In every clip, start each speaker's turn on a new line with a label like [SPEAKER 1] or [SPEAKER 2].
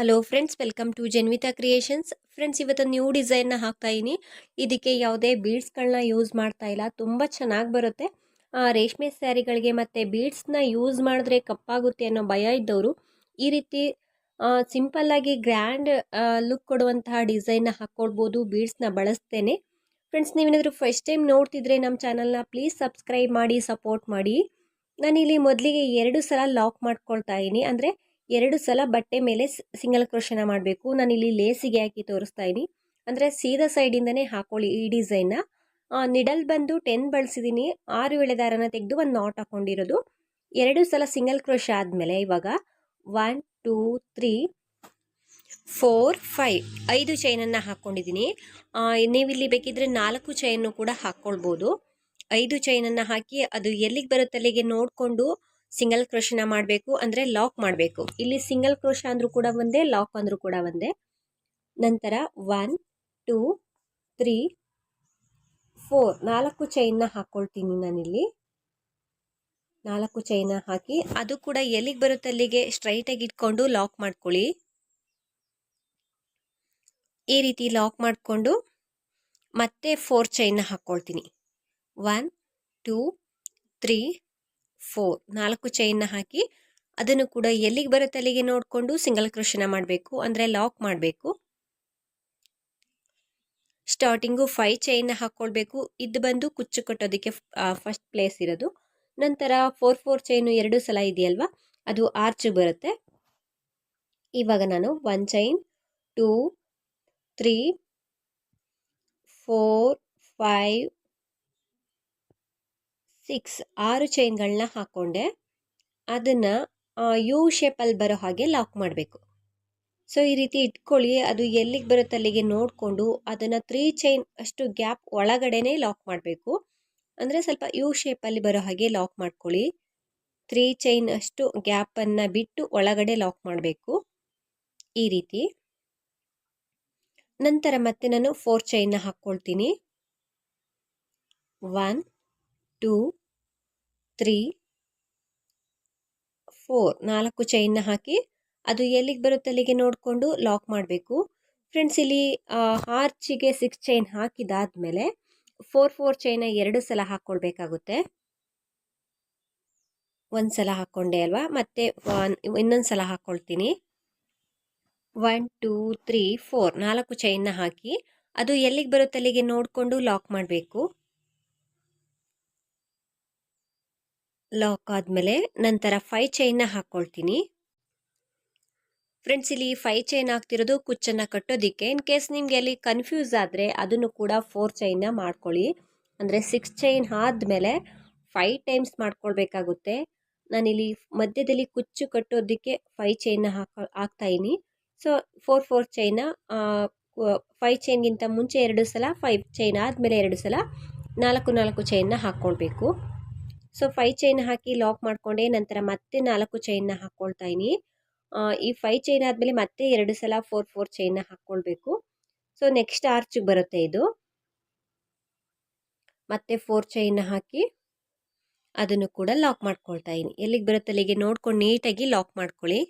[SPEAKER 1] Hello friends welcome to Janvitha creations friends ಇವತ್ತು new ಡಿಸೈನ್ನ ಹಾಕ್ತಾ ಇದ್ದೀನಿ ಇದಕ್ಕೆ ಯಾವುದೇ ಬೀಡ್ಸ್ಗಳನ್ನ ಯೂಸ್ ಮಾಡ್ತಾ ಇಲ್ಲ. ತುಂಬ ಚೆನ್ನಾಗಿ ಬರುತ್ತೆ. ರೇಷ್ಮೆ ಸ್ಯಾರಿಗಳಿಗೆ ಮತ್ತು ಬೀಡ್ಸ್ನ ಯೂಸ್ ಮಾಡಿದ್ರೆ ಕಪ್ಪಾಗುತ್ತೆ ಅನ್ನೋ ಭಯ ಇದ್ದವರು, ಈ ರೀತಿ ಸಿಂಪಲ್ಲಾಗಿ ಗ್ರ್ಯಾಂಡ್ ಲುಕ್ ಕೊಡುವಂತಹ ಡಿಸೈನ್ನ ಹಾಕ್ಕೊಡ್ಬೋದು ಬೀಡ್ಸ್ನ ಬಳಸ್ತೇನೆ. ಫ್ರೆಂಡ್ಸ್ ನೀವೇನಾದರೂ ಫಸ್ಟ್ ಟೈಮ್ ನೋಡ್ತಿದ್ರೆ ನಮ್ಮ ಚಾನಲ್ನ ಪ್ಲೀಸ್ ಸಬ್ಸ್ಕ್ರೈಬ್ ಮಾಡಿ ಸಪೋರ್ಟ್ ಮಾಡಿ. ನಾನಿಲ್ಲಿ ಮೊದಲಿಗೆ ಎರಡು ಸಲ ಲಾಕ್ ಮಾಡ್ಕೊಳ್ತಾ ಇದ್ದೀನಿ ಅಂದರೆ ಎರಡು ಸಲ ಬಟ್ಟೆ ಮೇಲೆ ಸಿಂಗಲ್ ಕ್ರೋಶನ ಮಾಡಬೇಕು. ನಾನು ಇಲ್ಲಿ ಲೇಸಿಗೆ ಹಾಕಿ ತೋರಿಸ್ತಾ ಇದ್ದೀನಿ ಅಂದರೆ ಸೀದಾ ಸೈಡಿಂದನೇ ಹಾಕೊಳ್ಳಿ ಈ ಡಿಸೈನ್ನ. ನಿಡಲ್ ಬಂದು ಟೆನ್ ಬಳಸಿದ್ದೀನಿ ಆರು ಎಳೆದಾರನ ತೆಗೆದು ಒಂದು ನಾಟ್ ಹಾಕೊಂಡಿರೋದು. ಎರಡು ಸಲ ಸಿಂಗಲ್ ಕ್ರೋಶ ಆದಮೇಲೆ ಇವಾಗ one two three four five ಐದು ಚೈನನ್ನು ಹಾಕ್ಕೊಂಡಿದ್ದೀನಿ ನೀವಿಲ್ಲಿ ಬೇಕಿದ್ರೆ ನಾಲ್ಕು ಚೈನು ಕೂಡ ಹಾಕ್ಕೊಳ್ಬೋದು ಐದು ಚೈನನ್ನು ಹಾಕಿ ಅದು ಎಲ್ಲಿಗೆ ಬರುತ್ತೆ ಅಲ್ಲಿಗೆ ನೋಡಿಕೊಂಡು ಸಿಂಗಲ್ ಕ್ರೋಶನ ಮಾಡಬೇಕು ಅಂದರೆ ಲಾಕ್ ಮಾಡಬೇಕು. ಇಲ್ಲಿ ಸಿಂಗಲ್ ಕ್ರೋಶ ಅಂದರೂ ಕೂಡ ಒಂದೇ, ಲಾಕ್ ಅಂದರೂ ಕೂಡ ಒಂದೇ. ನಂತರ ಒನ್, ಟೂ, ತ್ರೀ, ಫೋರ್. ನಾಲ್ಕು ಚೈನ್ನ ಹಾಕ್ಕೊಳ್ತೀನಿ ನಾನಿಲ್ಲಿ. ನಾಲ್ಕು ಚೈನ ಹಾಕಿ, ಅದು ಕೂಡ ಎಲ್ಲಿಗೆ ಬರುತ್ತೆ ಅಲ್ಲಿಗೆ ಸ್ಟ್ರೈಟಾಗಿ ಇಟ್ಕೊಂಡು ಲಾಕ್ ಮಾಡ್ಕೊಳ್ಳಿ. ಈ ರೀತಿ ಲಾಕ್ ಮಾಡಿಕೊಂಡು ಮತ್ತೆ ಫೋರ್ ಚೈನ್ನ ಹಾಕ್ಕೊಳ್ತೀನಿ ಒನ್, ಟೂ, ತ್ರೀ ಫೋರ್ ನಾಲ್ಕು ಚೈನ್ನ ಹಾಕಿ ಅದನ್ನು ಕೂಡ ಎಲ್ಲಿಗೆ ಬರುತ್ತೆ ಅಲ್ಲಿಗೆ ನೋಡಿಕೊಂಡು ಸಿಂಗಲ್ ಕ್ರೋಶನ ಮಾಡಬೇಕು, ಅಂದರೆ ಲಾಕ್ ಮಾಡಬೇಕು. ಸ್ಟಾರ್ಟಿಂಗು ಫೈವ್ ಚೈನ್ನ ಹಾಕ್ಕೊಳ್ಬೇಕು. ಇದು ಬಂದು ಕುಚ್ಚು ಕಟ್ಟೋದಕ್ಕೆ ಫಸ್ಟ್ ಪ್ಲೇಸ್ ಇರೋದು. ನಂತರ ಫೋರ್ ಫೋರ್ ಚೈನು ಎರಡು ಸಲ ಇದೆಯಲ್ವಾ, ಅದು ಆರ್ಚ್ ಬರುತ್ತೆ. ಇವಾಗ ನಾನು one chain, two, three, four, five six ಆರು ಚೈನ್ಗಳನ್ನ ಹಾಕ್ಕೊಂಡೆ ಅದನ್ನು ಯು ಶೇಪಲ್ಲಿ ಬರೋ ಹಾಗೆ ಲಾಕ್ ಮಾಡಬೇಕು. ಸೊ, ಈ ರೀತಿ ಇಟ್ಕೊಳ್ಳಿ. ಅದು ಎಲ್ಲಿಗೆ ಬರುತ್ತೆ ಅಲ್ಲಿಗೆ ನೋಡಿಕೊಂಡು ಅದನ್ನು ತ್ರೀ ಚೈನ್ ಅಷ್ಟು ಗ್ಯಾಪ್ ಒಳಗಡೆನೇ ಲಾಕ್ ಮಾಡಬೇಕು. ಅಂದರೆ ಸ್ವಲ್ಪ ಯು ಶೇಪಲ್ಲಿ ಬರೋ ಹಾಗೆ ಲಾಕ್ ಮಾಡ್ಕೊಳ್ಳಿ. ತ್ರೀ ಚೈನ್ ಅಷ್ಟು ಗ್ಯಾಪನ್ನು ಬಿಟ್ಟು ಒಳಗಡೆ ಲಾಕ್ ಮಾಡಬೇಕು. ಈ ರೀತಿ. ನಂತರ ಮತ್ತೆ ನಾನು ಫೋರ್ ಚೈನ್ನ ಹಾಕ್ಕೊಳ್ತೀನಿ. ಒನ್, ಟೂ ತ್ರೀ ಫೋರ್ ನಾಲ್ಕು ಚೈನ್ನ ಹಾಕಿ ಅದು ಎಲ್ಲಿಗೆ ಬರುತ್ತೆ ಅಲ್ಲಿಗೆ ನೋಡಿಕೊಂಡು ಲಾಕ್ ಮಾಡಬೇಕು. ಫ್ರೆಂಡ್ಸ್ ಇಲ್ಲಿ ಆರ್ಚಿಗೆ ಸಿಕ್ಸ್ ಚೈನ್ ಹಾಕಿದಾದ್ಮೇಲೆ ಫೋರ್ ಫೋರ್ ಚೈನ ಎರಡು ಸಲ ಹಾಕ್ಕೊಳ್ಬೇಕಾಗುತ್ತೆ ಒಂದು ಸಲ ಹಾಕ್ಕೊಂಡೆ ಅಲ್ವಾ? ಮತ್ತೆ ಇನ್ನೊಂದು ಸಲ ಹಾಕ್ಕೊಳ್ತೀನಿ ಒನ್ ಟೂ ತ್ರೀ ಫೋರ್ ನಾಲ್ಕು ಚೈನ್ನ ಹಾಕಿ ಅದು ಎಲ್ಲಿಗೆ ಬರುತ್ತೆ ಅಲ್ಲಿಗೆ ನೋಡಿಕೊಂಡು ಲಾಕ್ ಮಾಡಬೇಕು. ಲಾಕ್ ಆದಮೇಲೆ ನಂತರ ಫೈ ಚೈನ್ನ ಹಾಕ್ಕೊಳ್ತೀನಿ ಫ್ರೆಂಡ್ಸ್ ಇಲ್ಲಿ ಫೈ ಚೈನ್ ಹಾಕ್ತಿರೋದು ಕುಚ್ಚನ್ನು ಕಟ್ಟೋದಕ್ಕೆ. ಇನ್ ಕೇಸ್ ನಿಮಗೆ ಅಲ್ಲಿ ಕನ್ಫ್ಯೂಸ್ ಆದರೆ ಅದನ್ನು ಕೂಡ ಫೋರ್ ಚೈನ್ನ ಮಾಡ್ಕೊಳ್ಳಿ. ಅಂದರೆ ಸಿಕ್ಸ್ ಚೈನ್ ಆದಮೇಲೆ ಫೈ ಟೈಮ್ಸ್ ಮಾಡ್ಕೊಳ್ಬೇಕಾಗುತ್ತೆ. ನಾನಿಲ್ಲಿ ಮಧ್ಯದಲ್ಲಿ ಕುಚ್ಚು ಕಟ್ಟೋದಕ್ಕೆ ಫೈ ಚೈನ್ನ ಹಾಕೋ ಹಾಕ್ತಾಯಿನಿ ಸೊ ಫೋರ್ ಫೋರ್ ಚೈನ ಫೈ ಚೈನ್ಗಿಂತ ಮುಂಚೆ ಎರಡು ಸಲ ಫೈ ಚೈನ್ ಆದಮೇಲೆ ಎರಡು ಸಲ ನಾಲ್ಕು ನಾಲ್ಕು ಚೈನ್ನ ಹಾಕ್ಕೊಳ್ಬೇಕು. ಸೊ ಫೈವ್ ಚೈನ್ ಹಾಕಿ ಲಾಕ್ ಮಾಡಿಕೊಂಡೆ, ನಂತರ ಮತ್ತೆ ನಾಲ್ಕು ಚೈನ್ನ ಹಾಕ್ಕೊಳ್ತಾ ಈ ಫೈವ್ ಚೈನ್ ಆದಮೇಲೆ ಮತ್ತೆ ಎರಡು ಸಲ ಫೋರ್ ಫೋರ್ ಚೈನ್ನ ಹಾಕ್ಕೊಳ್ಬೇಕು ಸೊ ನೆಕ್ಸ್ಟ್ ಆರ್ಚಿಗೆ ಬರುತ್ತೆ ಇದು. ಮತ್ತೆ ಫೋರ್ ಚೈನ್ನ ಹಾಕಿ ಅದನ್ನು ಕೂಡ ಲಾಕ್ ಮಾಡ್ಕೊಳ್ತಾ ಇದ್ದೀನಿ ಎಲ್ಲಿಗೆ ಬರುತ್ತೆ ಅಲ್ಲಿಗೆ ನೋಡ್ಕೊಂಡು ನೀಟಾಗಿ ಲಾಕ್ ಮಾಡ್ಕೊಳ್ಳಿ.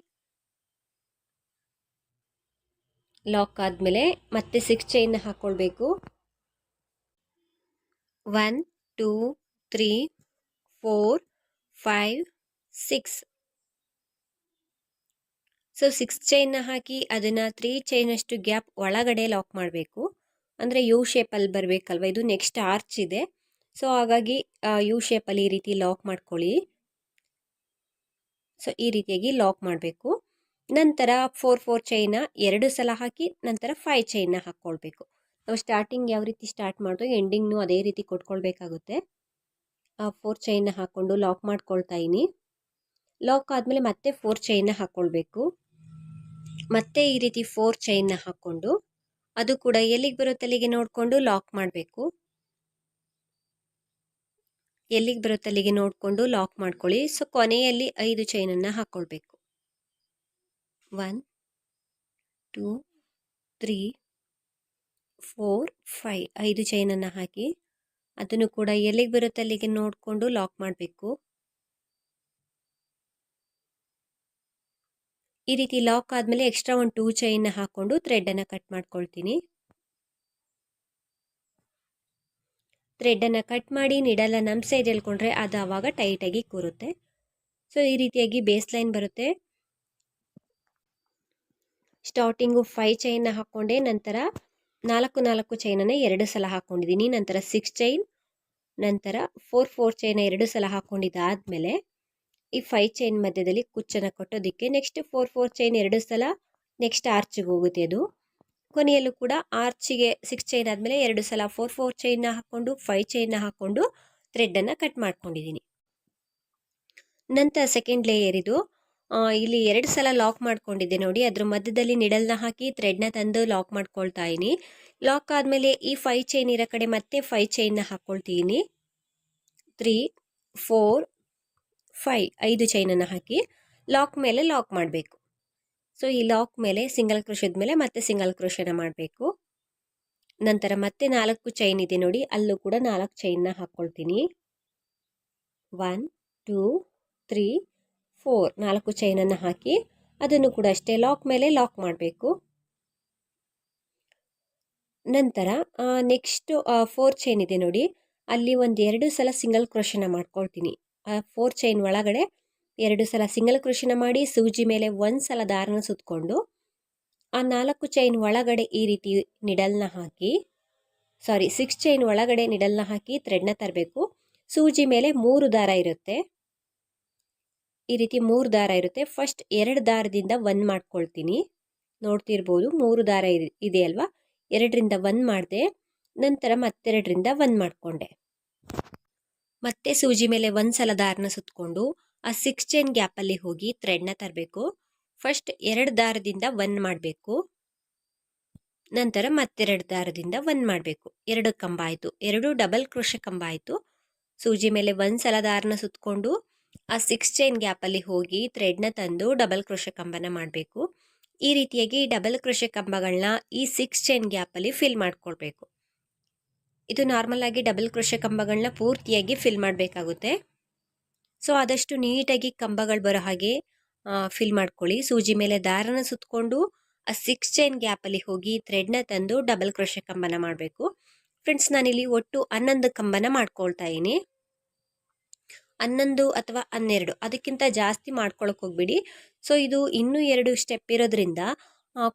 [SPEAKER 1] ಲಾಕ್ ಆದಮೇಲೆ ಮತ್ತೆ ಸಿಕ್ಸ್ ಚೈನ್ ಹಾಕ್ಕೊಳ್ಬೇಕು one two three four five six so six ಚೈನ್ನ ಹಾಕಿ ಅದನ್ನು ತ್ರೀ ಚೈನಷ್ಟು ಗ್ಯಾಪ್ ಒಳಗಡೆ ಲಾಕ್ ಮಾಡಬೇಕು. ಅಂದರೆ ಯು ಶೇಪಲ್ಲಿ ಬರಬೇಕಲ್ವ? ಇದು ನೆಕ್ಸ್ಟ್ ಆರ್ಚ್ ಇದೆ. ಸೊ ಹಾಗಾಗಿ ಯು ಶೇಪಲ್ಲಿ ಈ ರೀತಿ ಲಾಕ್ ಮಾಡ್ಕೊಳ್ಳಿ. ಸೊ ಈ ರೀತಿಯಾಗಿ ಲಾಕ್ ಮಾಡಬೇಕು. ನಂತರ ಫೋರ್ ಫೋರ್ ಚೈನ ಎರಡು ಸಲ ಹಾಕಿ ನಂತರ ಫೈವ್ ಚೈನ್ನ ಹಾಕ್ಕೊಳ್ಬೇಕು. ನಾವು ಸ್ಟಾರ್ಟಿಂಗ್ ಯಾವ ರೀತಿ ಸ್ಟಾರ್ಟ್ ಮಾಡೋದು ಎಂಡಿಂಗ್ನು ಅದೇ ರೀತಿ ಕೊಟ್ಕೊಳ್ಬೇಕಾಗುತ್ತೆ. ಫೋರ್ ಚೈನ್ನ ಹಾಕ್ಕೊಂಡು ಲಾಕ್ ಮಾಡ್ಕೊಳ್ತಾ ಇದ್ದೀನಿ ಲಾಕ್ ಆದಮೇಲೆ ಮತ್ತೆ ಫೋರ್ ಚೈನ್ನ ಹಾಕ್ಕೊಳ್ಬೇಕು ಮತ್ತೆ ಈ ರೀತಿ ಫೋರ್ ಚೈನ್ನ ಹಾಕ್ಕೊಂಡು ಅದು ಕೂಡ ಎಲ್ಲಿಗೆ ಬರುತ್ತೆ ಅಲ್ಲಿಗೆ ನೋಡಿಕೊಂಡು ಲಾಕ್ ಮಾಡಬೇಕು. ಎಲ್ಲಿಗೆ ಬರುತ್ತೆ ಅಲ್ಲಿಗೆ ನೋಡಿಕೊಂಡು ಲಾಕ್ ಮಾಡ್ಕೊಳ್ಳಿ. ಸೊ ಕೊನೆಯಲ್ಲಿ ಐದು ಚೈನನ್ನು ಹಾಕ್ಕೊಳ್ಬೇಕು one two three four five ಐದು ಚೈನನ್ನು ಹಾಕಿ ಅದನ್ನು ಕೂಡ ಎಲ್ಲಿಗೆ ಬರುತ್ತೆ ಅಲ್ಲಿಗೆ ನೋಡಿಕೊಂಡು ಲಾಕ್ ಮಾಡಬೇಕು. ಈ ರೀತಿ ಲಾಕ್ ಆದಮೇಲೆ ಎಕ್ಸ್ಟ್ರಾ ಒಂದು ಟೂ ಚೈನ್ನ ಹಾಕ್ಕೊಂಡು ಥ್ರೆಡ್ಡನ್ನು ಕಟ್ ಮಾಡ್ಕೊಳ್ತೀನಿ. ಥ್ರೆಡನ್ನು ಕಟ್ ಮಾಡಿ ನಿಡಲ್ಲ ನಮ್ಮ ಸೈಡ್ ಹೇಳ್ಕೊಂಡ್ರೆ ಅದು ಆವಾಗ ಟೈಟಾಗಿ ಕೂರುತ್ತೆ. ಸೊ ಈ ರೀತಿಯಾಗಿ ಬೇಸ್ ಲೈನ್ ಬರುತ್ತೆ ಸ್ಟಾರ್ಟಿಂಗು ಫೈ ಚೈನ್ನ ಹಾಕ್ಕೊಂಡೆ ನಂತರ ನಾಲ್ಕು ನಾಲ್ಕು ಚೈನನ್ನು ಎರಡು ಸಲ ಹಾಕ್ಕೊಂಡಿದ್ದೀನಿ ನಂತರ ಸಿಕ್ಸ್ ಚೈನ್ ನಂತರ ಫೋರ್ ಫೋರ್ ಚೈನ್ ಎರಡು ಸಲ ಹಾಕ್ಕೊಂಡಿದ್ದಾದಮೇಲೆ ಈ ಫೈ ಚೈನ್ ಮಧ್ಯದಲ್ಲಿ ಕುಚ್ಚನ್ನು ಕೊಟ್ಟೋದಕ್ಕೆ ನೆಕ್ಸ್ಟ್ ಫೋರ್ ಫೋರ್ ಚೈನ್ ಎರಡು ಸಲ ನೆಕ್ಸ್ಟ್ ಆರ್ಚಿಗೆ ಹೋಗುತ್ತೆ ಅದು. ಕೊನೆಯಲ್ಲೂ ಕೂಡ ಆರ್ಚಿಗೆ ಸಿಕ್ಸ್ ಚೈನ್ ಆದಮೇಲೆ ಎರಡು ಸಲ ಫೋರ್ ಫೋರ್ ಚೈನ್ನ ಹಾಕ್ಕೊಂಡು ಫೈ ಚೈನ್ನ ಹಾಕ್ಕೊಂಡು ಥ್ರೆಡ್ಡನ್ನು ಕಟ್ ಮಾಡ್ಕೊಂಡಿದ್ದೀನಿ. ನಂತರ ಸೆಕೆಂಡ್ ಲೇಯರ್ ಇದು. ಇಲ್ಲಿ ಎರಡು ಸಲ ಲಾಕ್ ಮಾಡ್ಕೊಂಡಿದ್ದೆ ನೋಡಿ, ಅದ್ರ ಮಧ್ಯದಲ್ಲಿ ನಿಡಲ್ನ ಹಾಕಿ ಥ್ರೆಡ್ನ ತಂದು ಲಾಕ್ ಮಾಡ್ಕೊಳ್ತಾ ಇದ್ದೀನಿ. ಲಾಕ್ ಆದಮೇಲೆ ಈ ಫೈ ಚೈನ್ ಇರೋ ಕಡೆ ಮತ್ತೆ ಫೈ ಚೈನ್ನ ಹಾಕ್ಕೊಳ್ತೀನಿ ತ್ರೀ ಫೋರ್ ಫೈ ಐದು ಚೈನನ್ನು ಹಾಕಿ ಲಾಕ್ ಮೇಲೆ ಲಾಕ್ ಮಾಡಬೇಕು. ಸೊ ಈ ಲಾಕ್ ಮೇಲೆ ಸಿಂಗಲ್ ಕ್ರೋಶದ ಮೇಲೆ ಮತ್ತೆ ಸಿಂಗಲ್ ಕ್ರೋಶನ ಮಾಡಬೇಕು. ನಂತರ ಮತ್ತೆ ನಾಲ್ಕು ಚೈನ್ ಇದೆ ನೋಡಿ, ಅಲ್ಲೂ ಕೂಡ ನಾಲ್ಕು ಚೈನ್ನ ಹಾಕ್ಕೊಳ್ತೀನಿ ಒನ್ ಟೂ ತ್ರೀ ಫೋರ್ ನಾಲ್ಕು ಚೈನನ್ನು ಹಾಕಿ ಅದನ್ನು ಕೂಡ ಅಷ್ಟೇ ಲಾಕ್ ಮೇಲೆ ಲಾಕ್ ಮಾಡಬೇಕು. ನಂತರ ನೆಕ್ಸ್ಟು ಫೋರ್ ಚೈನ್ ಇದೆ ನೋಡಿ. ಅಲ್ಲಿ ಒಂದು ಎರಡು ಸಲ ಸಿಂಗಲ್ ಕ್ರೋಶನ ಮಾಡ್ಕೊಳ್ತೀನಿ. ಆ ಫೋರ್ ಚೈನ್ ಒಳಗಡೆ ಎರಡು ಸಲ ಸಿಂಗಲ್ ಕ್ರೋಶನ ಮಾಡಿ, ಸೂಜಿ ಮೇಲೆ ಒಂದು ಸಲ ದಾರನ ಸುತ್ತಕೊಂಡು ಆ ನಾಲ್ಕು ಚೈನ್ ಒಳಗಡೆ ಈ ರೀತಿ ನಿಡಲ್ನ ಹಾಕಿ ಸಾರಿ ಸಿಕ್ಸ್ ಚೈನ್ ಒಳಗಡೆ ನಿಡಲ್ನ ಹಾಕಿ ಥ್ರೆಡ್ನ ತರಬೇಕು. ಸೂಜಿ ಮೇಲೆ ಮೂರು ದಾರ ಇರುತ್ತೆ. ಈ ರೀತಿ ಮೂರು ದಾರ ಇರುತ್ತೆ. ಫಸ್ಟ್ ಎರಡು ದಾರದಿಂದ ಒಂದು ಮಾಡ್ಕೊಳ್ತೀನಿ. ನೋಡ್ತಿರ್ಬೋದು, ಮೂರು ದಾರ ಇದೆ ಅಲ್ವಾ? ಎರಡರಿಂದ ಒನ್ ಮಾಡಿದೆ, ನಂತರ ಮತ್ತೆರಡರಿಂದ ಒನ್ ಮಾಡಿಕೊಂಡೆ. ಮತ್ತೆ ಸೂಜಿ ಮೇಲೆ ಒಂದು ಸಲ ದಾರನ ಸುತ್ತಕೊಂಡು ಆ ಸಿಕ್ಸ್ ಚೈನ್ ಗ್ಯಾಪಲ್ಲಿ ಹೋಗಿ ಥ್ರೆಡ್ನ ತರಬೇಕು. ಫಸ್ಟ್ ಎರಡು ದಾರದಿಂದ ಒನ್ ಮಾಡಬೇಕು. ನಂತರ ಮತ್ತೆರಡು ದಾರದಿಂದ ಒನ್ ಮಾಡಬೇಕು. ಎರಡು ಕಂಬ ಆಯಿತು. ಎರಡು ಡಬಲ್ ಕ್ರೋಶ ಕಂಬ ಆಯಿತು. ಸೂಜಿ ಮೇಲೆ ಒಂದು ಸಲ ದಾರನ ಸುತ್ತಕೊಂಡು ಆ ಸಿಕ್ಸ್ ಚೈನ್ ಗ್ಯಾಪಲ್ಲಿ ಹೋಗಿ ಥ್ರೆಡ್ನ ತಂದು ಡಬಲ್ ಕ್ರೋಶ ಕಂಬನ ಮಾಡಬೇಕು. ಈ ರೀತಿಯಾಗಿ ಡಬಲ್ ಕೃಷಿ ಕಂಬಗಳನ್ನ ಈ ಸಿಕ್ಸ್ ಚೈನ್ ಗ್ಯಾಪಲ್ಲಿ ಫಿಲ್ ಮಾಡ್ಕೊಳ್ಬೇಕು. ಇದು ನಾರ್ಮಲ್ ಆಗಿ ಡಬಲ್ ಕೃಷಿ ಕಂಬಗಳನ್ನ ಪೂರ್ತಿಯಾಗಿ ಫಿಲ್ ಮಾಡಬೇಕಾಗುತ್ತೆ. ಸೊ ಆದಷ್ಟು ನೀಟಾಗಿ ಕಂಬಗಳು ಬರೋ ಹಾಗೆ ಫಿಲ್ ಮಾಡ್ಕೊಳ್ಳಿ. ಸೂಜಿ ಮೇಲೆ ದಾರನ ಸುತ್ತಕೊಂಡು ಆ ಸಿಕ್ಸ್ ಚೈನ್ ಗ್ಯಾಪಲ್ಲಿ ಹೋಗಿ ಥ್ರೆಡ್ನ ತಂದು ಡಬಲ್ ಕ್ರೋಶೆ ಕಂಬನ ಮಾಡಬೇಕು. ಫ್ರೆಂಡ್ಸ್ ನಾನಿಲ್ಲಿ ಒಟ್ಟು ಹನ್ನೊಂದು ಕಂಬನ ಮಾಡ್ಕೊಳ್ತಾ ಇದ್ದೀನಿ. ಹನ್ನೊಂದು ಅಥವಾ ಹನ್ನೆರಡು. ಅದಕ್ಕಿಂತ ಜಾಸ್ತಿ ಮಾಡ್ಕೊಳಕ್ಕೆ ಹೋಗ್ಬಿಡಿ. ಸೊ ಇದು ಇನ್ನೂ ಎರಡು ಸ್ಟೆಪ್ ಇರೋದ್ರಿಂದ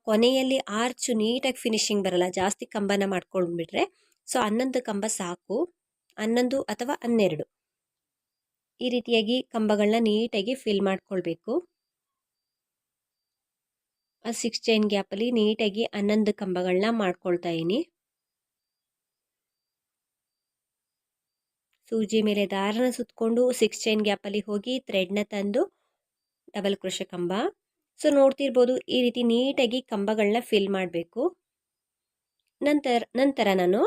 [SPEAKER 1] ಕೊನೆಯಲ್ಲಿ ಆರ್ಚು ನೀಟಾಗಿ ಫಿನಿಶಿಂಗ್ ಬರಲ್ಲ. ಜಾಸ್ತಿ ಕಂಬನ ಮಾಡ್ಕೊಂಡ್ಬಿಟ್ರೆ. ಸೊ ಹನ್ನೊಂದು ಕಂಬ ಸಾಕು. ಹನ್ನೊಂದು ಅಥವಾ ಹನ್ನೆರಡು. ಈ ರೀತಿಯಾಗಿ ಕಂಬಗಳನ್ನ ನೀಟಾಗಿ ಫಿಲ್ ಮಾಡ್ಕೊಳ್ಬೇಕು. ಸಿಕ್ಸ್ ಚೈನ್ ಗ್ಯಾಪಲ್ಲಿ ನೀಟಾಗಿ ಹನ್ನೊಂದು ಕಂಬಗಳನ್ನ ಮಾಡ್ಕೊಳ್ತಾ ಇದ್ದೀನಿ. ಸೂಜಿ ಮೇಲೆ ದಾರನ ಸುತ್ತಕೊಂಡು ಸಿಕ್ಸ್ ಚೈನ್ ಗ್ಯಾಪಲ್ಲಿ ಹೋಗಿ ಥ್ರೆಡ್ನ ತಂದು ಡಬಲ್ ಕೃಷ ಕಂಬ. ಸೊ ನೋಡ್ತಿರ್ಬೋದು ಈ ರೀತಿ ನೀಟಾಗಿ ಕಂಬಗಳನ್ನ ಫಿಲ್ ಮಾಡಬೇಕು. ನಂತರ ನಂತರ ನಾನು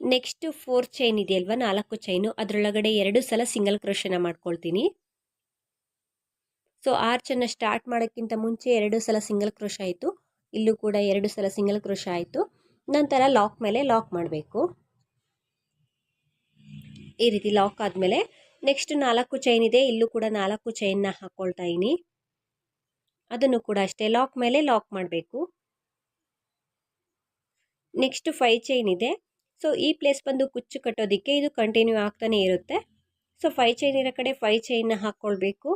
[SPEAKER 1] ನೆಕ್ಸ್ಟ್ ಫೋರ್ ಚೈನ್ ಇದೆಯಲ್ವಾ, ನಾಲ್ಕು ಚೈನು ಅದರೊಳಗಡೆ ಎರಡು ಸಲ ಸಿಂಗಲ್ ಕ್ರೋಶನ ಮಾಡ್ಕೊಳ್ತೀನಿ. ಸೊ ಆರ್ಚನ್ನು ಸ್ಟಾರ್ಟ್ ಮಾಡೋಕ್ಕಿಂತ ಮುಂಚೆ ಎರಡು ಸಲ ಸಿಂಗಲ್ ಕ್ರೋಶ ಆಯಿತು. ಇಲ್ಲೂ ಕೂಡ ಎರಡು ಸಲ ಸಿಂಗಲ್ ಕ್ರೋಶ ಆಯಿತು. ನಂತರ ಲಾಕ್ ಮೇಲೆ ಲಾಕ್ ಮಾಡಬೇಕು. ಈ ರೀತಿ ಲಾಕ್ ಆದಮೇಲೆ ನೆಕ್ಸ್ಟ್ ನಾಲ್ಕು ಚೈನ್ ಇದೆ. ಇಲ್ಲೂ ಕೂಡ ನಾಲ್ಕು ಚೈನ್ನ ಹಾಕ್ಕೊಳ್ತಾ ಇದ್ದೀನಿ ಅದನ್ನು ಕೂಡ ಅಷ್ಟೇ ಲಾಕ್ ಮೇಲೆ ಲಾಕ್ ಮಾಡಬೇಕು. ನೆಕ್ಸ್ಟ್ ಫೈ ಚೈನ್ ಇದೆ. ಸೊ ಈ ಪ್ಲೇಸ್ ಬಂದು ಕುಚ್ಚು ಕಟ್ಟೋದಕ್ಕೆ ಇದು ಕಂಟಿನ್ಯೂ ಆಗ್ತಾನೆ ಇರುತ್ತೆ. ಸೊ ಫೈ ಚೈನ್ ಇರೋ ಕಡೆ ಫೈ ಚೈನ್ನ ಹಾಕ್ಕೊಳ್ಬೇಕು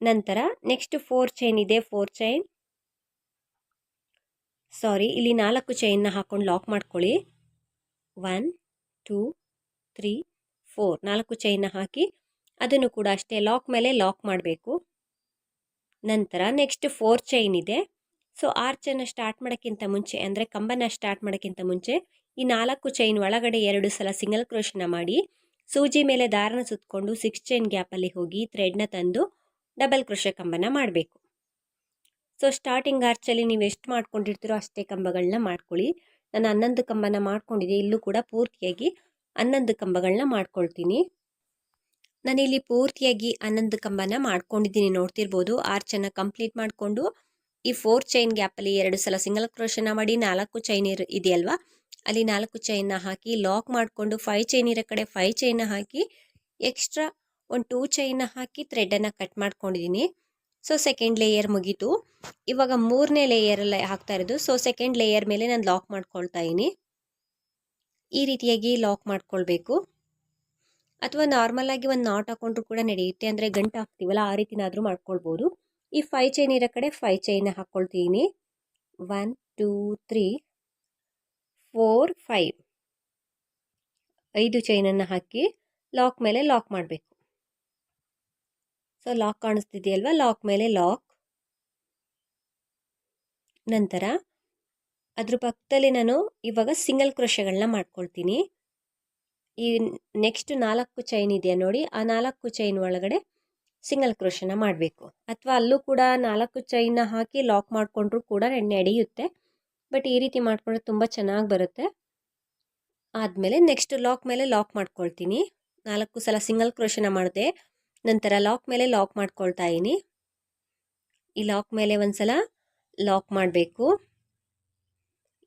[SPEAKER 1] ನಂತರ ನೆಕ್ಸ್ಟ್ ಫೋರ್ ಚೈನ್ ಇದೆ. ಫೋರ್ ಚೈನ್ ಸಾರಿ ಇಲ್ಲಿ ನಾಲ್ಕು ಚೈನ್ನ ಹಾಕ್ಕೊಂಡು ಲಾಕ್ ಮಾಡ್ಕೊಳ್ಳಿ. ಒನ್ ಟೂ ತ್ರೀ ಫೋರ್ ನಾಲ್ಕು ಚೈನ್ನ ಹಾಕಿ ಅದನ್ನು ಕೂಡ ಅಷ್ಟೇ ಲಾಕ್ ಮೇಲೆ ಲಾಕ್ ಮಾಡಬೇಕು. ನಂತರ ನೆಕ್ಸ್ಟ್ ಫೋರ್ ಚೈನ್ ಇದೆ. ಸೊ ಆರ್ಚನ್ನು ಸ್ಟಾರ್ಟ್ ಮಾಡೋಕ್ಕಿಂತ ಮುಂಚೆ, ಅಂದರೆ ಕಂಬನ ಸ್ಟಾರ್ಟ್ ಮಾಡೋಕ್ಕಿಂತ ಮುಂಚೆ ಈ ನಾಲ್ಕು ಚೈನ್ ಒಳಗಡೆ ಎರಡು ಸಲ ಸಿಂಗಲ್ ಕ್ರೋಶನ ಮಾಡಿ, ಸೂಜಿ ಮೇಲೆ ದಾರನ ಸುತ್ತಕೊಂಡು ಸಿಕ್ಸ್ ಚೈನ್ ಗ್ಯಾಪಲ್ಲಿ ಹೋಗಿ ಥ್ರೆಡ್ನ ತಂದು ಡಬಲ್ ಕ್ರೋಶ ಕಂಬನ ಮಾಡಬೇಕು. ಸೊ ಸ್ಟಾರ್ಟಿಂಗ್ ಆರ್ಚಲ್ಲಿ ನೀವು ಎಷ್ಟು ಮಾಡ್ಕೊಂಡಿರ್ತೀರೋ ಅಷ್ಟೇ ಕಂಬಗಳನ್ನ ಮಾಡ್ಕೊಳ್ಳಿ. ನಾನು ಹನ್ನೊಂದು ಕಂಬನ ಮಾಡ್ಕೊಂಡಿದ್ದೆ, ಇಲ್ಲೂ ಕೂಡ ಪೂರ್ತಿಯಾಗಿ ಹನ್ನೊಂದು ಕಂಬಗಳನ್ನ ಮಾಡ್ಕೊಳ್ತೀನಿ. ನಾನಿಲ್ಲಿ ಪೂರ್ತಿಯಾಗಿ ಹನ್ನೊಂದು ಕಂಬನ ಮಾಡ್ಕೊಂಡಿದ್ದೀನಿ, ನೋಡ್ತಿರ್ಬೋದು. ಆರ್ಚನ್ನು ಕಂಪ್ಲೀಟ್ ಮಾಡಿಕೊಂಡು ಈ ಫೋರ್ ಚೈನ್ ಗ್ಯಾಪಲ್ಲಿ ಎರಡು ಸಲ ಸಿಂಗಲ್ ಕ್ರೋಶನ ಮಾಡಿ ನಾಲ್ಕು ಚೈನ್ ಇರ್, ಇದೆಯಲ್ವಾ? ಅಲ್ಲಿ ನಾಲ್ಕು ಚೈನ್ನ ಹಾಕಿ ಲಾಕ್ ಮಾಡಿಕೊಂಡು ಫೈವ್ ಚೈನ್ ಇರೋ ಕಡೆ ಫೈವ್ ಚೈನ್ನ ಹಾಕಿ ಎಕ್ಸ್ಟ್ರಾ ಒಂದು ಟೂ ಚೈನ್ನ ಹಾಕಿ ಥ್ರೆಡನ್ನು ಕಟ್ ಮಾಡ್ಕೊಂಡಿದ್ದೀನಿ. ಸೊ ಸೆಕೆಂಡ್ ಲೇಯರ್ ಮುಗೀತು. ಇವಾಗ ಮೂರನೇ ಲೇಯರಲ್ಲಿ ಹಾಕ್ತಾ ಇರೋದು. ಸೊ ಸೆಕೆಂಡ್ ಲೇಯರ್ ಮೇಲೆ ನಾನು ಲಾಕ್ ಮಾಡ್ಕೊಳ್ತಾ ಇದ್ದೀನಿ. ಈ ರೀತಿಯಾಗಿ ಲಾಕ್ ಮಾಡ್ಕೊಳ್ಬೇಕು. ಅಥವಾ ನಾರ್ಮಲ್ ಆಗಿ ಒಂದು ನಾಟ್ ಹಾಕೊಂಡ್ರು ಕೂಡ ನಡೆಯುತ್ತೆ. ಅಂದರೆ ಗಂಟು ಹಾಕ್ತೀವಲ್ಲ, ಆ ರೀತಿನಾದರೂ ಮಾಡ್ಕೊಳ್ಬೋದು. ಈ ಫೈ ಚೈನ್ ಇರೋ ಕಡೆ ಫೈ ಚೈನ್ ಹಾಕ್ಕೊಳ್ತೀನಿ one two three four five ಐದು ಚೈನನ್ನು ಹಾಕಿ ಲಾಕ್ ಮೇಲೆ ಲಾಕ್ ಮಾಡಬೇಕು. ಸೊ ಲಾಕ್ ಕಾಣಿಸ್ತಿದೆಯಲ್ವ? ಲಾಕ್ ಮೇಲೆ ಲಾಕ್ ನಂತರ ಅದ್ರ ಪಕ್ಕದಲ್ಲಿ ನಾನು ಇವಾಗ ಸಿಂಗಲ್ ಕ್ರೋಶಗಳನ್ನ ಮಾಡ್ಕೊಳ್ತೀನಿ. ಈ ನೆಕ್ಸ್ಟ್ ನಾಲ್ಕು ಚೈನ್ ಇದೆಯಾ ನೋಡಿ, ಆ ನಾಲ್ಕು ಚೈನ್ ಒಳಗಡೆ ಸಿಂಗಲ್ ಕ್ರೋಶನ ಮಾಡಬೇಕು. ಅಥವಾ ಅಲ್ಲೂ ಕೂಡ ನಾಲ್ಕು ಚೈನ್ನ ಹಾಕಿ ಲಾಕ್ ಮಾಡಿಕೊಂಡ್ರೂ ಕೂಡ ನಡೆಯುತ್ತೆ ಬಟ್ ಈ ರೀತಿ ಮಾಡಿಕೊಂಡ್ರೆ ತುಂಬ ಚೆನ್ನಾಗಿ ಬರುತ್ತೆ. ಆದಮೇಲೆ ನೆಕ್ಸ್ಟ್ ಲಾಕ್ ಮೇಲೆ ಲಾಕ್ ಮಾಡ್ಕೊಳ್ತೀನಿ. ನಾಲ್ಕು ಸಲ ಸಿಂಗಲ್ ಕ್ರೋಶನ ಮಾಡಿದೆ. ನಂತರ ಲಾಕ್ ಮೇಲೆ ಲಾಕ್ ಮಾಡ್ಕೊಳ್ತಾ ಇದ್ದೀನಿ ಈ ಲಾಕ್ ಮೇಲೆ ಒಂದ್ಸಲ ಲಾಕ್ ಮಾಡಬೇಕು.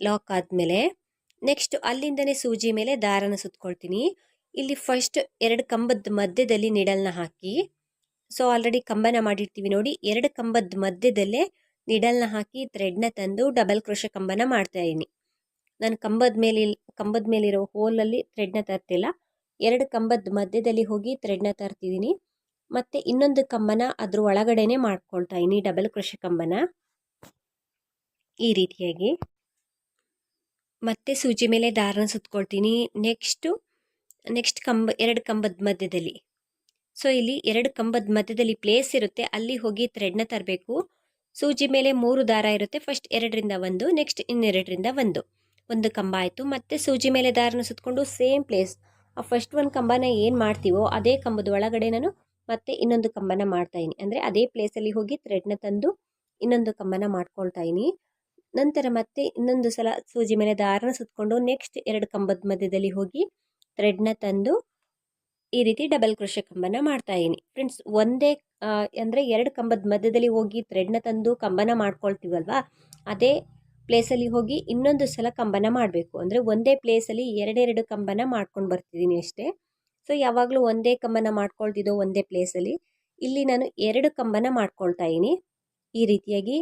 [SPEAKER 1] ಲಾಕ್ ಆದಮೇಲೆ ನೆಕ್ಸ್ಟ್ ಅಲ್ಲಿಂದನೇ ಸೂಜಿ ಮೇಲೆ ದಾರನ ಸುತ್ಕೊಳ್ತೀನಿ. ಇಲ್ಲಿ ಫಸ್ಟ್ ಎರಡು ಕಂಬದ ಮಧ್ಯದಲ್ಲಿ ನಿಡಲ್ನ ಹಾಕಿ. ಸೊ ಆಲ್ರೆಡಿ ಕಂಬನ ಮಾಡಿರ್ತೀವಿ ನೋಡಿ, ಎರಡು ಕಂಬದ ಮಧ್ಯದಲ್ಲೇ ನಿಡಲ್ನ ಹಾಕಿ ಥ್ರೆಡ್ನ ತಂದು ಡಬಲ್ ಕ್ರೋಶ ಕಂಬನ ಮಾಡ್ತಾ ಇದ್ದೀನಿ ನಾನು ಕಂಬದ ಮೇಲೆ, ಕಂಬದ ಮೇಲಿರೋ ಹೋಲಲ್ಲಿ ಥ್ರೆಡ್ನ ತರ್ತಿಲ್ಲ. ಎರಡು ಕಂಬದ ಮಧ್ಯದಲ್ಲಿ ಹೋಗಿ ಥ್ರೆಡ್ನ ತರ್ತಿದ್ದೀನಿ ಮತ್ತು ಇನ್ನೊಂದು ಕಂಬನ ಅದ್ರ ಒಳಗಡೆನೆ ಮಾಡ್ಕೊಳ್ತಾ, ಇನಿ ಡಬಲ್ ಕೃಷಿ ಕಂಬನ. ಈ ರೀತಿಯಾಗಿ. ಮತ್ತೆ ಸೂಜಿ ಮೇಲೆ ದಾರನ ಸುತ್ಕೊಳ್ತೀನಿ. ನೆಕ್ಸ್ಟು ನೆಕ್ಸ್ಟ್ ಕಂಬ, ಎರಡು ಕಂಬದ ಮಧ್ಯದಲ್ಲಿ. ಸೊ ಇಲ್ಲಿ ಎರಡು ಕಂಬದ ಮಧ್ಯದಲ್ಲಿ ಪ್ಲೇಸ್ ಇರುತ್ತೆ. ಅಲ್ಲಿ ಹೋಗಿ ಥ್ರೆಡ್ನ ತರಬೇಕು. ಸೂಜಿ ಮೇಲೆ ಮೂರು ದಾರ ಇರುತ್ತೆ. ಫಸ್ಟ್ ಎರಡರಿಂದ ಒಂದು ನೆಕ್ಸ್ಟ್ ಇನ್ನೆರಡರಿಂದ ಒಂದು. ಒಂದು ಕಂಬ ಆಯಿತು. ಮತ್ತೆ ಸೂಜಿ ಮೇಲೆ ದಾರನ ಸುತ್ತಕೊಂಡು ಸೇಮ್ ಪ್ಲೇಸ್ ಆ ಫಸ್ಟ್ ಒಂದು ಕಂಬನ ಏನು ಮಾಡ್ತೀವೋ, ಅದೇ ಕಂಬದ ಒಳಗಡೆ ನಾನು ಮತ್ತೆ ಇನ್ನೊಂದು ಕಂಬನ ಮಾಡ್ತಾ ಇದ್ದೀನಿ. ಅಂದರೆ ಅದೇ ಪ್ಲೇಸಲ್ಲಿ ಹೋಗಿ ಥ್ರೆಡ್ನ ತಂದು ಇನ್ನೊಂದು ಕಂಬನ ಮಾಡ್ಕೊಳ್ತಾ ಇದ್ದೀನಿ. ನಂತರ ಮತ್ತೆ ಇನ್ನೊಂದು ಸಲ ಸೂಜಿ ಮೇಲೆ ದಾರನ ಸುತ್ತಕೊಂಡು ನೆಕ್ಸ್ಟ್ ಎರಡು ಕಂಬದ ಮಧ್ಯದಲ್ಲಿ ಹೋಗಿ ಥ್ರೆಡ್ನ ತಂದು ಈ ರೀತಿ ಡಬಲ್ ಕೃಷ ಕಂಬನ ಮಾಡ್ತಾ ಇದ್ದೀನಿ. ಫ್ರೆಂಡ್ಸ್ ಒಂದೇ ಅಂದರೆ ಎರಡು ಕಂಬದ ಮಧ್ಯದಲ್ಲಿ ಹೋಗಿ ಥ್ರೆಡ್ನ ತಂದು ಕಂಬನ ಮಾಡ್ಕೊಳ್ತೀವಲ್ವಾ? ಅದೇ ಪ್ಲೇಸಲ್ಲಿ ಹೋಗಿ ಇನ್ನೊಂದು ಸಲ ಕಂಬನ ಮಾಡಬೇಕು. ಅಂದರೆ ಒಂದೇ ಪ್ಲೇಸಲ್ಲಿ ಎರಡೆರಡು ಕಂಬನ ಮಾಡ್ಕೊಂಡು ಬರ್ತಿದ್ದೀನಿ ಅಷ್ಟೇ. ಸೊ, ಯಾವಾಗಲೂ ಒಂದೇ ಕಂಬನ ಮಾಡ್ಕೊಳ್ತಿದ್ದೋ ಒಂದೇ ಪ್ಲೇಸಲ್ಲಿ. ಇಲ್ಲಿ ನಾನು ಎರಡು ಕಂಬನ ಮಾಡ್ಕೊಳ್ತಾ ಇದ್ದೀನಿ. ಈ ರೀತಿಯಾಗಿ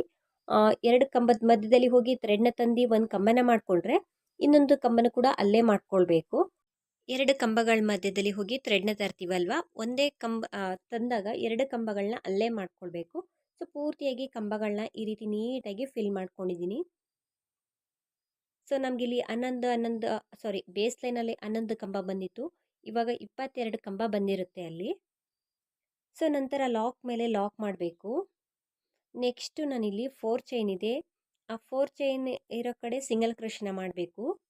[SPEAKER 1] ಎರಡು ಕಂಬದ ಮಧ್ಯದಲ್ಲಿ ಹೋಗಿ ಥ್ರೆಡ್ನ ತಂದು ಒಂದು ಕಂಬನ ಮಾಡಿಕೊಂಡ್ರೆ, ಇನ್ನೊಂದು ಕಂಬನ ಕೂಡ ಅಲ್ಲೇ ಮಾಡ್ಕೊಳ್ಬೇಕು. ಎರಡು ಕಂಬಗಳ ಮಧ್ಯದಲ್ಲಿ ಹೋಗಿ ಥ್ರೆಡ್ನ ತರ್ತೀವಲ್ವ? ಒಂದೇ ಕಂಬ ತಂದಾಗ ಎರಡು ಕಂಬಗಳನ್ನ ಅಲ್ಲೇ ಮಾಡ್ಕೊಳ್ಬೇಕು. ಸೊ, ಪೂರ್ತಿಯಾಗಿ ಕಂಬಗಳನ್ನ ಈ ರೀತಿ ನೀಟಾಗಿ ಫಿಲ್ ಮಾಡ್ಕೊಂಡಿದ್ದೀನಿ. ಸೊ ನಮಗಿಲ್ಲಿ ಹನ್ನೊಂದು ಹನ್ನೊಂದು ಸಾರಿ, ಬೇಸ್ ಲೈನಲ್ಲಿ ಹನ್ನೊಂದು ಕಂಬ ಬಂದಿತ್ತು. ಇವಾಗ ಇಪ್ಪತ್ತೆರಡು ಕಂಬ ಬಂದಿರುತ್ತೆ ಅಲ್ಲಿ. ಸೊ, ನಂತರ ಲಾಕ್ ಮೇಲೆ ಲಾಕ್ ಮಾಡಬೇಕು. ನೆಕ್ಸ್ಟು ನಾನಿಲ್ಲಿ ಫೋರ್ ಚೈನ್ ಇದೆ. ಆ ಫೋರ್ ಚೈನ್ ಇರೋ ಕಡೆ ಸಿಂಗಲ್ ಕ್ರೋಶನ ಮಾಡಬೇಕು.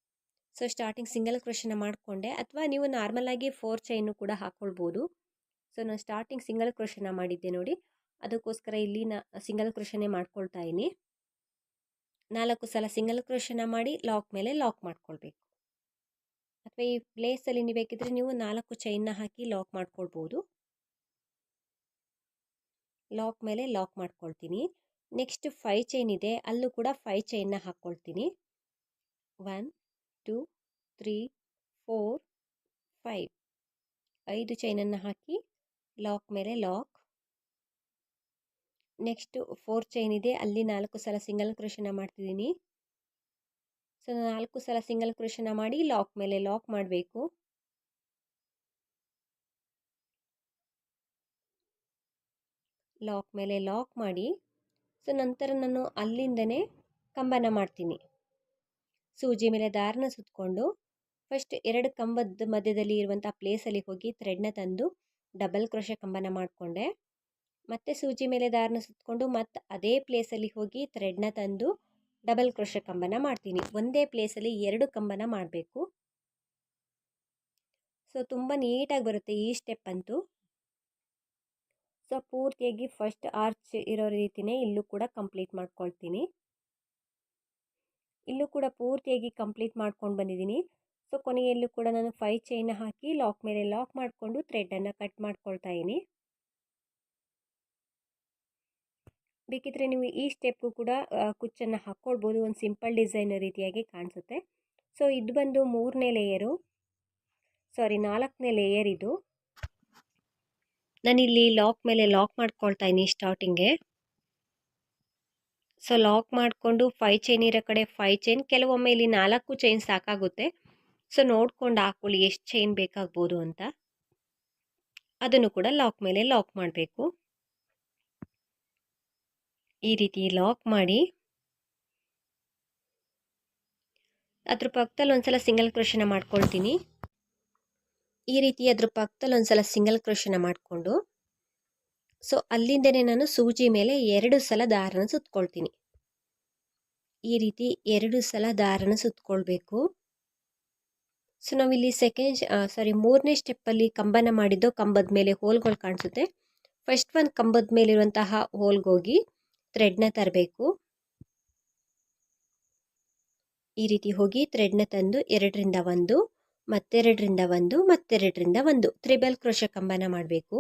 [SPEAKER 1] ಸೊ, ಸ್ಟಾರ್ಟಿಂಗ್ ಸಿಂಗಲ್ ಕ್ರೋಶನ ಮಾಡಿಕೊಂಡೆ. ಅಥವಾ ನೀವು ನಾರ್ಮಲಾಗಿ ಫೋರ್ ಚೈನು ಕೂಡ ಹಾಕ್ಕೊಳ್ಬೋದು ಸೊ, ನಾನು ಸ್ಟಾರ್ಟಿಂಗ್ ಸಿಂಗಲ್ ಕ್ರೋಶನ ಮಾಡಿದ್ದೆ ನೋಡಿ. ಅದಕ್ಕೋಸ್ಕರ ಇಲ್ಲಿ ನಾ ಸಿಂಗಲ್ ಕ್ರೋಶನೇ ಮಾಡ್ಕೊಳ್ತಾ ಇದ್ದೀನಿ. ನಾಲ್ಕು ಸಲ ಸಿಂಗಲ್ ಕ್ರೋಶನ ಮಾಡಿ ಲಾಕ್ ಮೇಲೆ ಲಾಕ್ ಮಾಡ್ಕೊಳ್ಬೇಕು. ಅಥವಾ ಈ ಪ್ಲೇಸಲ್ಲಿ ನೀವು ಬೇಕಿದ್ರೆ ನೀವು ನಾಲ್ಕು ಚೈನ್ನ ಹಾಕಿ ಲಾಕ್ ಮಾಡ್ಕೊಳ್ಬೋದು. ಲಾಕ್ ಮೇಲೆ ಲಾಕ್ ಮಾಡ್ಕೊಳ್ತೀನಿ. ನೆಕ್ಸ್ಟ್ ಫೈ ಚೈನ್ ಇದೆ. ಅಲ್ಲೂ ಕೂಡ ಫೈ ಚೈನ್ನ ಹಾಕ್ಕೊಳ್ತೀನಿ one two three four five ಐದು ಚೈನನ್ನು ಹಾಕಿ ಲಾಕ್ ಮೇಲೆ ಲಾಕ್ ನೆಕ್ಸ್ಟು ಫೋರ್ ಚೈನ್ ಇದೆ. ಅಲ್ಲಿ ನಾಲ್ಕು ಸಲ ಸಿಂಗಲ್ ಕ್ರೋಶನ ಮಾಡ್ತಿದ್ದೀನಿ. ಸೊ ನಾಲ್ಕು ಸಲ ಸಿಂಗಲ್ ಕ್ರೋಶನ ಮಾಡಿ ಲಾಕ್ ಮೇಲೆ ಲಾಕ್ ಮಾಡಬೇಕು. ಲಾಕ್ ಮೇಲೆ ಲಾಕ್ ಮಾಡಿ, ಸೊ, ನಂತರ ನಾನು ಅಲ್ಲಿಂದನೇ ಕಂಬನ ಮಾಡ್ತೀನಿ. ಸೂಜಿ ಮೇಲೆ ದಾರನ ಸುತ್ತಕೊಂಡು ಫಸ್ಟ್ ಎರಡು ಕಂಬದ ಮಧ್ಯದಲ್ಲಿ ಇರುವಂಥ ಪ್ಲೇಸಲ್ಲಿ ಹೋಗಿ ಥ್ರೆಡ್ನ ತಂದು ಡಬಲ್ ಕ್ರೋಶ ಕಂಬನ ಮಾಡಿಕೊಂಡೆ. ಮತ್ತೆ ಸೂಜಿ ಮೇಲೆ ದಾರನ ಸುತ್ತಕೊಂಡು ಮತ್ತು ಅದೇ ಪ್ಲೇಸಲ್ಲಿ ಹೋಗಿ ಥ್ರೆಡ್ನ ತಂದು ಡಬಲ್ ಕ್ರೋಶ ಕಂಬನ ಮಾಡ್ತೀನಿ. ಒಂದೇ ಪ್ಲೇಸಲ್ಲಿ ಎರಡು ಕಂಬನ ಮಾಡಬೇಕು. ಸೊ, ತುಂಬ ನೀಟಾಗಿ ಬರುತ್ತೆ ಈ ಸ್ಟೆಪ್ ಅಂತೂ. ಸೊ, ಪೂರ್ತಿಯಾಗಿ ಫಸ್ಟ್ ಆರ್ಚ್ ಇರೋ ರೀತಿಯೇ ಇಲ್ಲೂ ಕೂಡ ಕಂಪ್ಲೀಟ್ ಮಾಡ್ಕೊಳ್ತೀನಿ. ಇಲ್ಲೂ ಕೂಡ ಪೂರ್ತಿಯಾಗಿ ಕಂಪ್ಲೀಟ್ ಮಾಡ್ಕೊಂಡು ಬಂದಿದ್ದೀನಿ. ಸೊ, ಕೊನೆಯಲ್ಲೂ ಕೂಡ ನಾನು ಫೈ ಚೈನ್ ಹಾಕಿ ಲಾಕ್ ಮೇಲೆ ಲಾಕ್ ಮಾಡಿಕೊಂಡು ಥ್ರೆಡನ್ನು ಕಟ್ ಮಾಡ್ಕೊಳ್ತಾ ಇದ್ದೀನಿ. ಬೇಕಿದ್ರೆ ನೀವು ಈ ಸ್ಟೆಪ್ಪು ಕೂಡ ಕುಚ್ಚನ್ನು ಹಾಕ್ಕೊಳ್ಬೋದು ಒಂದು ಸಿಂಪಲ್ ಡಿಸೈನ್ ರೀತಿಯಾಗಿ ಕಾಣಿಸುತ್ತೆ. ಸೊ, ಇದು ಬಂದು ಮೂರನೇ ಲೇಯರು ಸಾರಿ ನಾಲ್ಕನೇ ಲೇಯರ್ ಇದು. ನಾನಿಲ್ಲಿ ಲಾಕ್ ಮೇಲೆ ಲಾಕ್ ಮಾಡ್ಕೊಳ್ತಾ ಇದ್ದೀನಿ ಸ್ಟಾರ್ಟಿಂಗೆ ಸೊ ಲಾಕ್ ಮಾಡಿಕೊಂಡು ಫೈ ಚೈನ್ ಇರೋ ಕಡೆ ಫೈ ಚೈನ್ ಕೆಲವೊಮ್ಮೆ ಇಲ್ಲಿ ನಾಲ್ಕು ಚೈನ್ ಸಾಕಾಗುತ್ತೆ. ಸೊ ನೋಡ್ಕೊಂಡು ಹಾಕೊಳ್ಳಿ, ಎಷ್ಟು ಚೈನ್ ಬೇಕಾಗ್ಬೋದು ಅಂತ. ಅದನ್ನು ಕೂಡ ಲಾಕ್ ಮೇಲೆ ಲಾಕ್ ಮಾಡಬೇಕು. ಈ ರೀತಿ ಲಾಕ್ ಮಾಡಿ. ಅದ್ರ ಪಕ್ಕದಲ್ಲಿ ಒಂದ್ಸಲ ಸಿಂಗಲ್ ಕ್ರೋಶನ ಮಾಡ್ಕೊಳ್ತೀನಿ. ಈ ರೀತಿ ಅದ್ರ ಪಕ್ಕದಲ್ಲಿ ಒಂದ್ಸಲ ಸಿಂಗಲ್ ಕ್ರೋಶನ ಮಾಡಿಕೊಂಡು. ಸೊ ಅಲ್ಲಿಂದನೇ ನಾನು ಸೂಜಿ ಮೇಲೆ ಎರಡು ಸಲ ದಾರನ ಸುತ್ಕೊಳ್ತೀನಿ. ಈ ರೀತಿ ಎರಡು ಸಲ ದಾರನ ಸುತ್ಕೊಳ್ಬೇಕು. ಸೊ ನಾವಿಲ್ಲಿ ಸೆಕೆಂಡ್ ಸಾರಿ ಮೂರನೇ ಸ್ಟೆಪ್ಪಲ್ಲಿ ಕಂಬನ ಮಾಡಿದ್ದು ಕಂಬದ ಮೇಲೆ ಹೋಲ್ಗಳು ಕಾಣಿಸುತ್ತೆ. ಫಸ್ಟ್ ಒಂದು ಕಂಬದ ಮೇಲಿರುವಂತಹ ಹೋಲ್ಗೋಗಿ ಥ್ರೆಡ್ನ ತರಬೇಕು. ಈ ರೀತಿ ಹೋಗಿ ಥ್ರೆಡ್ನ ತಂದು ಎರಡರಿಂದ ಒಂದು, ಮತ್ತೆರಡರಿಂದ ಒಂದು ಮತ್ತೆರಡರಿಂದ ಒಂದು ತ್ರಿಬಲ್ ಕ್ರೋಶ ಕಂಬನ ಮಾಡಬೇಕು.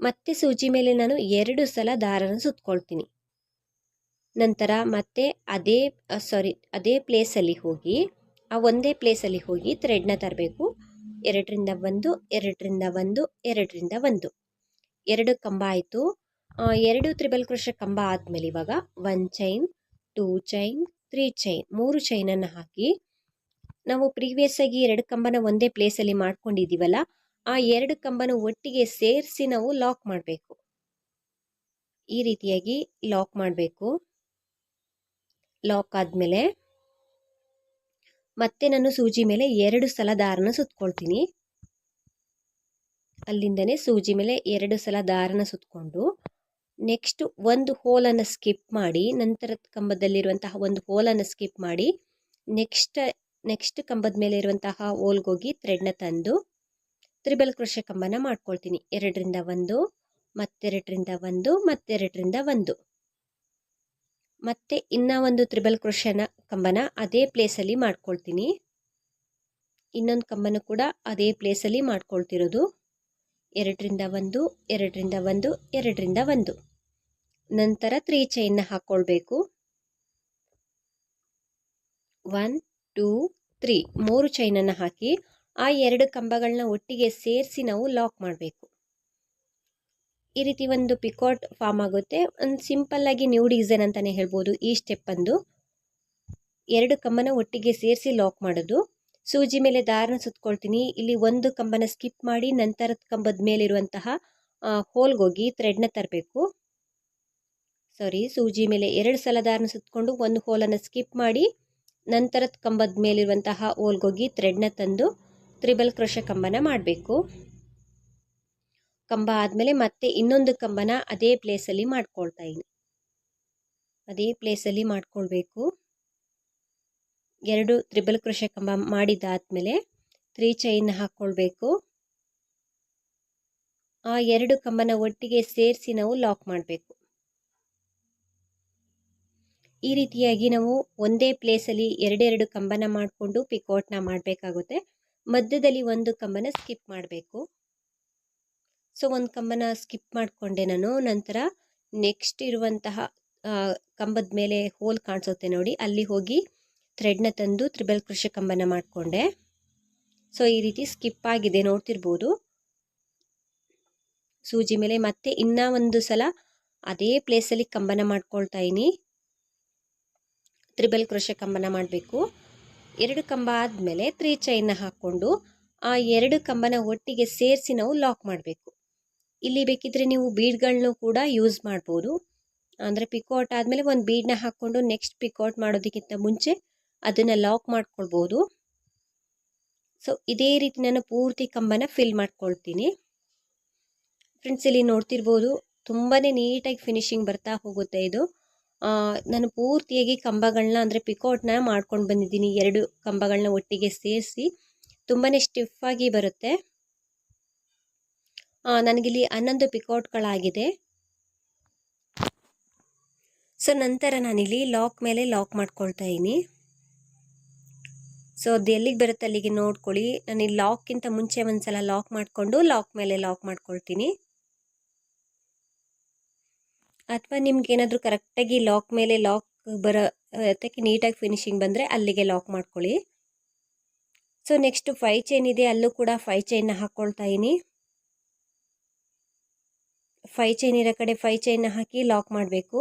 [SPEAKER 1] ಮತ್ತೆ ಸೂಜಿ ಮೇಲೆ ನಾನು ಎರಡು ಸಲ ದಾರನ ಸುತ್ಕೊಳ್ತೀನಿ. ನಂತರ ಮತ್ತೆ ಅದೇ ಸಾರಿ ಅದೇ ಪ್ಲೇಸಲ್ಲಿ ಹೋಗಿ, ಆ ಒಂದೇ ಪ್ಲೇಸಲ್ಲಿ ಹೋಗಿ ಥ್ರೆಡ್ನ ತರಬೇಕು. ಎರಡರಿಂದ ಒಂದು ಎರಡರಿಂದ ಒಂದು ಎರಡರಿಂದ ಒಂದು. ಎರಡು ಕಂಬ ಆಯಿತು. ಎರಡು ತ್ರಿಬಲ್ ಕ್ರೋಶ ಕಂಬ ಆದಮೇಲೆ ಇವಾಗ one chain two chain three chain ಮೂರು ಚೈನನ್ನು ಹಾಕಿ ನಾವು ಪ್ರೀವಿಯಸ್ ಆಗಿ ಎರಡು ಕಂಬನ ಒಂದೇ ಪ್ಲೇಸಲ್ಲಿ ಮಾಡ್ಕೊಂಡಿದ್ದೀವಲ್ಲ, ಆ ಎರಡು ಕಂಬನ ಒಟ್ಟಿಗೆ ಸೇರಿಸಿ ನಾವು ಲಾಕ್ ಮಾಡಬೇಕು. ಈ ರೀತಿಯಾಗಿ ಲಾಕ್ ಮಾಡಬೇಕು. ಲಾಕ್ ಆದಮೇಲೆ ಮತ್ತೆ ನಾನು ಸೂಜಿ ಮೇಲೆ ಎರಡು ಸಲ ದಾರನ ಸುತ್ಕೊಳ್ತೀನಿ. ಅಲ್ಲಿಂದನೇ ಸೂಜಿ ಮೇಲೆ ಎರಡು ಸಲ ದಾರನ ಸುತ್ಕೊಂಡು ನೆಕ್ಸ್ಟ್ ಒಂದು ಹೋಲನ್ನು ಸ್ಕಿಪ್ ಮಾಡಿ ನಂತರದ ಕಂಬದಲ್ಲಿರುವಂತಹ ಒಂದು ಹೋಲನ್ನು ಸ್ಕಿಪ್ ಮಾಡಿ ನೆಕ್ಸ್ಟ್ ನೆಕ್ಸ್ಟ್ ಕಂಬದ ಮೇಲೆ ಇರುವಂತಹ ಹೋಲ್ಗೋಗಿ ಥ್ರೆಡ್ನ ತಂದು ತ್ರಿಬಲ್ ಕೃಷಿ ಕಂಬನ ಮಾಡ್ಕೊಳ್ತೀನಿ. ಎರಡರಿಂದ ಒಂದು, ಮತ್ತೆರಡರಿಂದ ಒಂದು ಮತ್ತೆರಡರಿಂದ ಒಂದು. ಮತ್ತೆ ಇನ್ನ ಒಂದು ತ್ರಿಬಲ್ ಕೃಷನ ಕಂಬನ ಅದೇ ಪ್ಲೇಸಲ್ಲಿ ಮಾಡ್ಕೊಳ್ತೀನಿ. ಇನ್ನೊಂದು ಕಂಬನ ಕೂಡ ಅದೇ ಪ್ಲೇಸಲ್ಲಿ ಮಾಡ್ಕೊಳ್ತಿರೋದು. ಎರಡರಿಂದ ಒಂದು ಎರಡರಿಂದ ಒಂದು ಎರಡರಿಂದ ಒಂದು. ನಂತರ ತ್ರೀ ಚೈನ್ನ ಹಾಕ್ಕೊಳ್ಬೇಕು ಒನ್ ಟೂ ತ್ರೀ ಮೂರು ಚೈನನ್ನು ಹಾಕಿ ಆ ಎರಡು ಕಂಬಗಳನ್ನ ಒಟ್ಟಿಗೆ ಸೇರಿಸಿ ನಾವು ಲಾಕ್ ಮಾಡಬೇಕು. ಈ ರೀತಿ ಒಂದು ಪಿಕೋಟ್ ಫಾರ್ಮ್ ಆಗುತ್ತೆ. ಒಂದು ಸಿಂಪಲ್ ಆಗಿ ನ್ಯೂ ಡಿಸೈನ್ ಅಂತಲೇ ಹೇಳ್ಬೋದು ಈ ಸ್ಟೆಪ್ ಅಂದು ಎರಡು ಕಂಬನ ಒಟ್ಟಿಗೆ ಸೇರಿಸಿ ಲಾಕ್ ಮಾಡೋದು. ಸೂಜಿ ಮೇಲೆ ದಾರನ ಸುತ್ಕೊಳ್ತೀನಿ. ಇಲ್ಲಿ ಒಂದು ಕಂಬನ ಸ್ಕಿಪ್ ಮಾಡಿ ನಂತರದ ಕಂಬದ ಮೇಲಿರುವಂತಹ ಹೋಲ್ಗೋಗಿ ಥ್ರೆಡ್ನ ತರಬೇಕು. ಸಾರಿ ಸೂಜಿ ಮೇಲೆ ಎರಡು ಸಲ ದಾರನ ಸುತ್ಕೊಂಡು ಒಂದು ಹೋಲನ್ನು ಸ್ಕಿಪ್ ಮಾಡಿ ನಂತರದ ಕಂಬದ ಮೇಲಿರುವಂತಹ ಹೋಲ್ಗೋಗಿ ಥ್ರೆಡ್ನ ತಂದು ತ್ರಿಬಲ್ ಕ್ರೋಶ ಕಂಬನ ಮಾಡಬೇಕು. ಕಂಬ ಆದಮೇಲೆ ಮತ್ತೆ ಇನ್ನೊಂದು ಕಂಬನ ಅದೇ ಪ್ಲೇಸಲ್ಲಿ ಮಾಡ್ಕೊಳ್ತಾ ಇದ್ದೀನಿ ಅದೇ ಪ್ಲೇಸಲ್ಲಿ ಮಾಡ್ಕೊಳ್ಬೇಕು. ಎರಡು ತ್ರಿಬಲ್ ಕ್ರೋಶ ಕಂಬ ಮಾಡಿದ್ದಾದಮೇಲೆ ತ್ರೀ ಚೈನ್ ಹಾಕ್ಕೊಳ್ಬೇಕು ಆ ಎರಡು ಕಂಬನ ಒಟ್ಟಿಗೆ ಸೇರಿಸಿ ನಾವು ಲಾಕ್ ಮಾಡಬೇಕು. ಈ ರೀತಿಯಾಗಿ ನಾವು ಒಂದೇ ಪ್ಲೇಸಲ್ಲಿ ಎರಡೆರಡು ಕಂಬನ ಮಾಡಿಕೊಂಡು ಪಿಕೋಟ್ನ ಮಾಡಬೇಕಾಗುತ್ತೆ. ಮಧ್ಯದಲ್ಲಿ ಒಂದು ಕಂಬನ ಸ್ಕಿಪ್ ಮಾಡಬೇಕು. ಸೊ ಒಂದು ಕಂಬನ ಸ್ಕಿಪ್ ಮಾಡಿಕೊಂಡೆ ನಾನು. ನಂತರ ನೆಕ್ಸ್ಟ್ ಇರುವಂತಹ ಕಂಬದ ಮೇಲೆ ಹೋಲ್ ಕಾಣಿಸುತ್ತೆ ನೋಡಿ. ಅಲ್ಲಿ ಹೋಗಿ ಥ್ರೆಡ್ನ ತಂದು ತ್ರಿಬಲ್ ಕೃಷಿ ಕಂಬನ ಮಾಡಿಕೊಂಡೆ. ಸೊ ಈ ರೀತಿ ಸ್ಕಿಪ್ ಆಗಿದೆ ನೋಡ್ತಿರ್ಬೋದು. ಸೂಜಿ ಮೇಲೆ ಮತ್ತೆ ಇನ್ನೂ ಒಂದು ಸಲ ಅದೇ ಪ್ಲೇಸಲ್ಲಿ ಕಂಬನ ಮಾಡ್ಕೊಳ್ತಾ ಇದ್ದೀನಿ. ತ್ರಿಬಲ್ ಕ್ರೋಶೆ ಕಂಬನ ಮಾಡಬೇಕು. ಎರಡು ಕಂಬ ಆದಮೇಲೆ ತ್ರೀ ಚೈನ್ನ ಹಾಕ್ಕೊಂಡು ಆ ಎರಡು ಕಂಬನ ಒಟ್ಟಿಗೆ ಸೇರಿಸಿ ನಾವು ಲಾಕ್ ಮಾಡಬೇಕು. ಇಲ್ಲಿ ಬೇಕಿದ್ರೆ ನೀವು ಬೀಡ್ಗಳನ್ನು ಕೂಡ ಯೂಸ್ ಮಾಡ್ಬೋದು. ಅಂದರೆ ಪಿಕೌಟ್ ಆದಮೇಲೆ ಒಂದು ಬೀಡ್ನ ಹಾಕ್ಕೊಂಡು ನೆಕ್ಸ್ಟ್ ಪಿಕೌಟ್ ಮಾಡೋದಕ್ಕಿಂತ ಮುಂಚೆ ಅದನ್ನು ಲಾಕ್ ಮಾಡ್ಕೊಳ್ಬೋದು. ಸೊ ಇದೇ ರೀತಿ ನಾನು ಪೂರ್ತಿ ಕಂಬನ ಫಿಲ್ ಮಾಡ್ಕೊಳ್ತೀನಿ. ಫ್ರೆಂಡ್ಸ್ ಇಲ್ಲಿ ನೋಡ್ತಿರ್ಬೋದು ತುಂಬಾ ನೀಟಾಗಿ ಫಿನಿಶಿಂಗ್ ಬರ್ತಾ ಹೋಗುತ್ತೆ ಇದು. ನಾನು ಪೂರ್ತಿಯಾಗಿ ಕಂಬಗಳನ್ನ ಅಂದರೆ ಪಿಕೋಟ್ನ ಮಾಡ್ಕೊಂಡು ಬಂದಿದ್ದೀನಿ. ಎರಡು ಕಂಬಗಳನ್ನ ಒಟ್ಟಿಗೆ ಸೇರಿಸಿ ತುಂಬಾ ಸ್ಟಿಫಾಗಿ ಬರುತ್ತೆ. ನನಗಿಲ್ಲಿ ಹನ್ನೊಂದು ಪಿಕೋಟ್ಗಳಾಗಿದೆ ಸೊ ನಂತರ ನಾನಿಲ್ಲಿ ಲಾಕ್ ಮೇಲೆ ಲಾಕ್ ಮಾಡ್ಕೊಳ್ತಾ ಇದ್ದೀನಿ. ಸೊ ಅದು ಎಲ್ಲಿಗೆ ಬರುತ್ತೆ ಅಲ್ಲಿಗೆ ನೋಡ್ಕೊಳ್ಳಿ. ನಾನು ಇಲ್ಲಿ ಲಾಕ್ಗಿಂತ ಮುಂಚೆ ಒಂದ್ಸಲ ಲಾಕ್ ಮಾಡಿಕೊಂಡು ಲಾಕ್ ಮೇಲೆ ಲಾಕ್ ಮಾಡ್ಕೊಳ್ತೀನಿ. ಅಥವಾ ನಿಮ್ಗೆ ಏನಾದರೂ ಕರೆಕ್ಟಾಗಿ ಲಾಕ್ ಮೇಲೆ ಲಾಕ್ ಬರೋ ಅದಕ್ಕೆ ನೀಟಾಗಿ ಫಿನಿಶಿಂಗ್ ಬಂದರೆ ಅಲ್ಲಿಗೆ ಲಾಕ್ ಮಾಡ್ಕೊಳ್ಳಿ. ಸೊ, ನೆಕ್ಸ್ಟ್ ಫೈ ಚೈನ್ ಇದೆ, ಅಲ್ಲೂ ಕೂಡ ಫೈ ಚೈನ್ನ ಹಾಕ್ಕೊಳ್ತಾ ಇದ್ದೀನಿ ಫೈ ಚೈನ್ ಇರೋ ಕಡೆ ಫೈ ಚೈನ್ನ ಹಾಕಿ ಲಾಕ್ ಮಾಡಬೇಕು.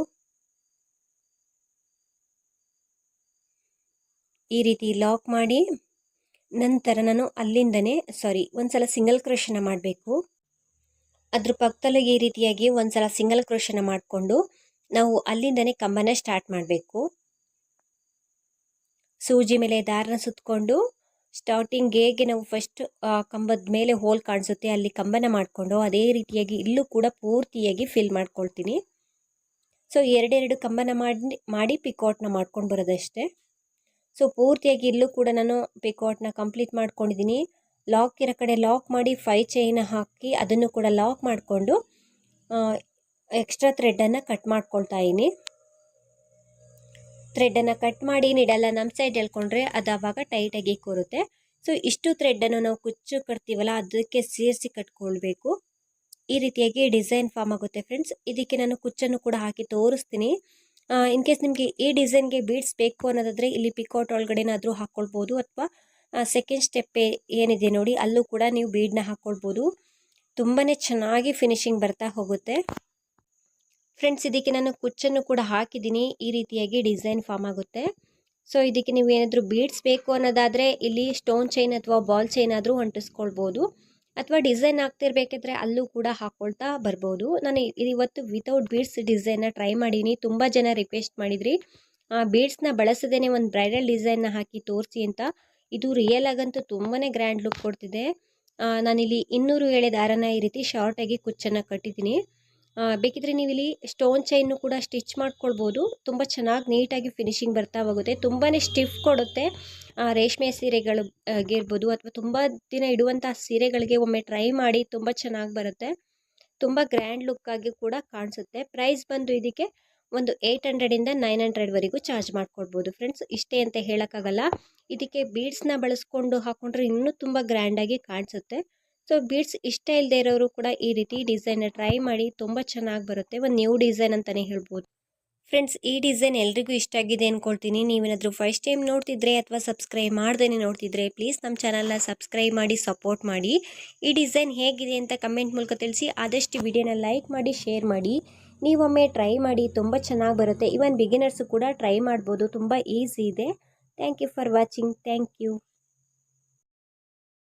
[SPEAKER 1] ಈ ರೀತಿ ಲಾಕ್ ಮಾಡಿ, ನಂತರ ನಾನು ಅಲ್ಲಿಂದನೇ, ಸಾರಿ ಒಂದು ಸಲ ಸಿಂಗಲ್ ಕ್ರೋಶನ ಮಾಡಬೇಕು. ಅದ್ರ ಪಕ್ಕದಲ್ಲಿ ಈ ರೀತಿಯಾಗಿ ಒಂದ್ಸಲ ಸಿಂಗಲ್ ಕ್ರೋಶನ ಮಾಡಿಕೊಂಡು ನಾವು ಅಲ್ಲಿಂದನೇ ಕಂಬನ ಸ್ಟಾರ್ಟ್ ಮಾಡಬೇಕು. ಸೂಜಿ ಮೇಲೆ ದಾರನ ಸುತ್ತಕೊಂಡು ಸ್ಟಾರ್ಟಿಂಗ್ ಹೇಗೆ ನಾವು ಫಸ್ಟ್ ಕಂಬದ ಮೇಲೆ ಹೋಲ್ ಕಾಣಿಸುತ್ತೆ. ಅಲ್ಲಿ ಕಂಬನ ಮಾಡಿಕೊಂಡು ಅದೇ ರೀತಿಯಾಗಿ ಇಲ್ಲೂ ಕೂಡ ಪೂರ್ತಿಯಾಗಿ ಫಿಲ್ ಮಾಡ್ಕೊಳ್ತೀನಿ. ಸೊ ಎರಡೆರಡು ಕಂಬನ ಮಾಡಿ ಮಾಡಿ ಪಿಕೌಟ್ನ ಮಾಡ್ಕೊಂಡು ಬರೋದಷ್ಟೇ. ಸೊ ಪೂರ್ತಿಯಾಗಿ ಇಲ್ಲೂ ಕೂಡ ನಾನು ಪಿಕೌಟ್ನ ಕಂಪ್ಲೀಟ್ ಮಾಡ್ಕೊಂಡಿದ್ದೀನಿ. ಲಾಕ್ ಇರೋ ಕಡೆ ಲಾಕ್ ಮಾಡಿ ಫೈ ಚೈನ ಹಾಕಿ ಅದನ್ನು ಕೂಡ ಲಾಕ್ ಮಾಡಿಕೊಂಡು ಎಕ್ಸ್ಟ್ರಾ ಥ್ರೆಡ್ಡನ್ನು ಕಟ್ ಮಾಡ್ಕೊಳ್ತಾ ಇದ್ದೀನಿ ಥ್ರೆಡ್ಡನ್ನು ಕಟ್ ಮಾಡಿ ನೀಡಲ್ಲ ನಮ್ಮ ಸೈಡ್ ಹೇಳ್ಕೊಂಡ್ರೆ ಅದು ಆವಾಗ ಟೈಟಾಗಿ ಕೂರುತ್ತೆ. ಸೊ ಇಷ್ಟು ಥ್ರೆಡ್ಡನ್ನು ನಾವು ಕುಚ್ಚು ಕಟ್ತೀವಲ್ಲ ಅದಕ್ಕೆ ಸೇರಿಸಿ ಕಟ್ಕೊಳ್ಬೇಕು. ಈ ರೀತಿಯಾಗಿ ಡಿಸೈನ್ ಫಾರ್ಮ್ ಆಗುತ್ತೆ ಫ್ರೆಂಡ್ಸ್ ಇದಕ್ಕೆ ನಾನು ಕುಚ್ಚನ್ನು ಕೂಡ ಹಾಕಿ ತೋರಿಸ್ತೀನಿ. ಇನ್ ಕೇಸ್ ನಿಮಗೆ ಈ ಡಿಸೈನ್ಗೆ ಬೀಡ್ಸ್ ಬೇಕು ಅನ್ನೋದಾದರೆ ಇಲ್ಲಿ ಪಿಕೌಟ್ ಒಳಗಡೆನಾದರೂ ಹಾಕ್ಕೊಳ್ಬೋದು ಅಥವಾ ಸೆಕೆಂಡ್ ಸ್ಟೆಪ್ ಏನಿದೆ ನೋಡಿ, ಅಲ್ಲೂ ಕೂಡ ನೀವು ಬೀಡನ್ನ ಹಾಕ್ಕೊಳ್ಬೋದು ತುಂಬಾ ಚೆನ್ನಾಗಿ ಫಿನಿಶಿಂಗ್ ಬರ್ತಾ ಹೋಗುತ್ತೆ. ಫ್ರೆಂಡ್ಸ್ ಇದಕ್ಕೆ ನಾನು ಕುಚ್ಚನ್ನು ಕೂಡ ಹಾಕಿದ್ದೀನಿ. ಈ ರೀತಿಯಾಗಿ ಡಿಸೈನ್ ಫಾರ್ಮ್ ಆಗುತ್ತೆ. ಸೊ ಇದಕ್ಕೆ ನೀವು ಏನಾದರೂ ಬೀಡ್ಸ್ ಬೇಕು ಅನ್ನೋದಾದರೆ ಇಲ್ಲಿ ಸ್ಟೋನ್ ಚೈನ್ ಅಥವಾ ಬಾಲ್ ಚೈನ್ ಆದರೂ ಅಂಟಿಸ್ಕೊಳ್ಬೋದು. ಅಥವಾ ಡಿಸೈನ್ ಆಗ್ತಿರ್ಬೇಕಿದ್ರೆ ಅಲ್ಲೂ ಕೂಡ ಹಾಕ್ಕೊಳ್ತಾ ಬರ್ಬೋದು. ನಾನು ಇವತ್ತು ವಿತೌಟ್ ಬೀಡ್ಸ್ ಡಿಸೈನ್ನ ಟ್ರೈ ಮಾಡೀನಿ. ತುಂಬ ಜನ ರಿಕ್ವೆಸ್ಟ್ ಮಾಡಿದ್ರಿ. ಬೀಡ್ಸ್ನ ಬಳಸದೇನೆ ಒಂದು ಬ್ರೈಡಲ್ ಡಿಸೈನ್ನ ಹಾಕಿ ತೋರಿಸಿ ಅಂತ. ಇದು ರಿಯಲ್ ಆಗಂತೂ ತುಂಬಾ ಗ್ರ್ಯಾಂಡ್ ಲುಕ್ ಕೊಡ್ತಿದೆ. ನಾನಿಲ್ಲಿ ಇನ್ನೂರು ಎಳೆ ದಾರನ ಈ ರೀತಿ ಶಾರ್ಟಾಗಿ ಕುಚ್ಚನ್ನು ಕಟ್ಟಿದ್ದೀನಿ. ಬೇಕಿದ್ರೆ ನೀವು ಇಲ್ಲಿ ಸ್ಟೋನ್ ಚೈನ್ನು ಕೂಡ ಸ್ಟಿಚ್ ಮಾಡ್ಕೊಳ್ಬೋದು. ತುಂಬ ಚೆನ್ನಾಗಿ ನೀಟಾಗಿ ಫಿನಿಶಿಂಗ್ ಬರ್ತಾ ಹೋಗುತ್ತೆ. ತುಂಬಾ ಸ್ಟಿಫ್ ಕೊಡುತ್ತೆ. ರೇಷ್ಮೆ ಸೀರೆಗಳು ಆಗಿರ್ಬೋದು ಅಥವಾ ತುಂಬ ದಿನ ಇಡುವಂಥ ಸೀರೆಗಳಿಗೆ ಒಮ್ಮೆ ಟ್ರೈ ಮಾಡಿ ತುಂಬ ಚೆನ್ನಾಗಿ ಬರುತ್ತೆ. ತುಂಬ ಗ್ರ್ಯಾಂಡ್ ಲುಕ್ಕಾಗಿ ಕೂಡ ಕಾಣಿಸುತ್ತೆ. ಪ್ರೈಸ್ ಬಂದು ಇದಕ್ಕೆ ಒಂದು ಏಯ್ಟ್ ಹಂಡ್ರೆಡಿಂದ ನೈನ್ ಹಂಡ್ರೆಡ್ವರೆಗೂ ಚಾರ್ಜ್ ಮಾಡ್ಕೊಡ್ಬೋದು. ಫ್ರೆಂಡ್ಸ್ ಇಷ್ಟೇ ಅಂತ ಹೇಳೋಕ್ಕಾಗಲ್ಲ. ಇದಕ್ಕೆ ಬೀಡ್ಸ್ನ ಬಳಸ್ಕೊಂಡು ಹಾಕ್ಕೊಂಡ್ರೆ ಇನ್ನೂ ತುಂಬ ಗ್ರ್ಯಾಂಡಾಗಿ ಕಾಣಿಸುತ್ತೆ. ಸೊ ಬೀಡ್ಸ್ ಇಷ್ಟ ಇಲ್ಲದೆ ಇರೋರು ಕೂಡ ಈ ರೀತಿ ಡಿಸೈನ್ನ ಟ್ರೈ ಮಾಡಿ ತುಂಬ ಚೆನ್ನಾಗಿ ಬರುತ್ತೆ. ಒಂದು ನ್ಯೂ ಡಿಸೈನ್ ಅಂತಲೇ ಹೇಳ್ಬೋದು. ಫ್ರೆಂಡ್ಸ್ ಈ ಡಿಸೈನ್ ಎಲ್ರಿಗೂ ಇಷ್ಟ ಆಗಿದೆ ಅಂದ್ಕೊಳ್ತೀನಿ ನೀವೇನಾದರೂ ಫಸ್ಟ್ ಟೈಮ್ ನೋಡ್ತಿದ್ರೆ ಅಥವಾ ಸಬ್ಸ್ಕ್ರೈಬ್ ಮಾಡ್ದೇ ನೋಡ್ತಿದ್ರೆ ಪ್ಲೀಸ್ ನಮ್ಮ ಚಾನಲ್ನ ಸಬ್ಸ್ಕ್ರೈಬ್ ಮಾಡಿ ಸಪೋರ್ಟ್ ಮಾಡಿ. ಈ ಡಿಸೈನ್ ಹೇಗಿದೆ ಅಂತ ಕಮೆಂಟ್ ಮೂಲಕ ತಿಳಿಸಿ, ಆದಷ್ಟು ವಿಡಿಯೋನ ಲೈಕ್ ಮಾಡಿ ಶೇರ್ ಮಾಡಿ. ನೀವೊಮ್ಮೆ ಟ್ರೈ ಮಾಡಿ ತುಂಬ ಚೆನ್ನಾಗಿ ಬರುತ್ತೆ. ಇವನ್ ಬಿಗಿನರ್ಸು ಕೂಡ ಟ್ರೈ ಮಾಡ್ಬೋದು. ತುಂಬ ಈಸಿ ಇದೆ. Thank you for watching thank you